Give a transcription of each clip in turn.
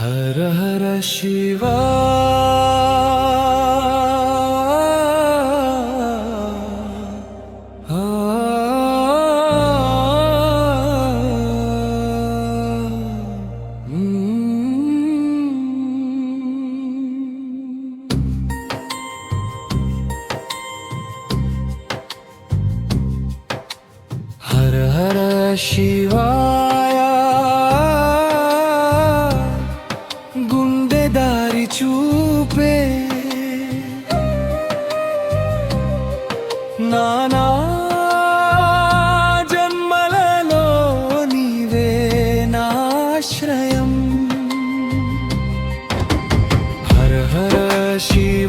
हर हर शिवा। हर हर शिवा। గుండె దారి చూపే. నానా జన్మలలో నీవే నాశ్రయం హర హర శివ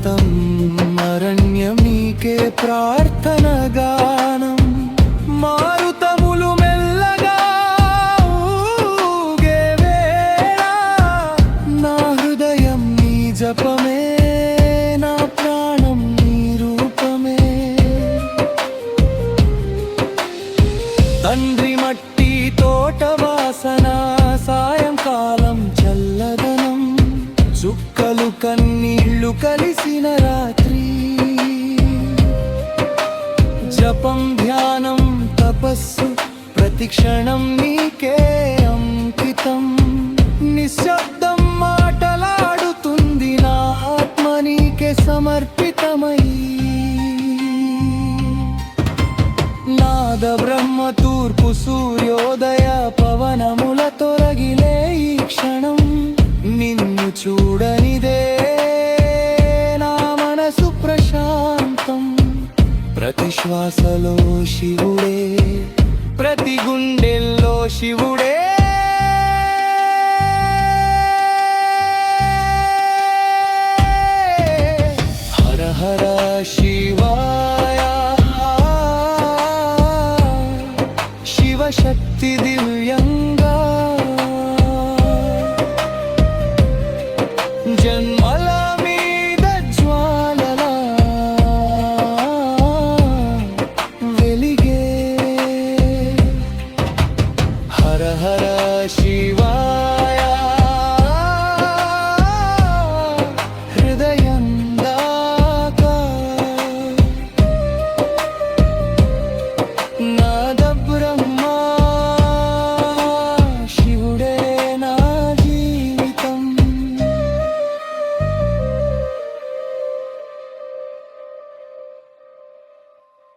పర్వతం అరణ్యమీకే ప్రార్థన గానం మారుతములు మెల్లగా నా హృదయం నీ జపమే. జపం ధ్యానం తపస్సు ప్రతిక్షణం నీకే అంకితం. నిశ్శబ్దం మాటలాడుతుంది నా ఆత్మ నీకే సమర్పితమై. నాద బ్రహ్మ తూర్పు సూర్యోదయ పవనముల తొలగిలే ఈ క్షణం. ప్రతి శ్వాసలో శివుడే ప్రతి గుండెల్లో శివుడే. హర హర శివాయ శివశక్తి దివ్యంగా. జన్మ she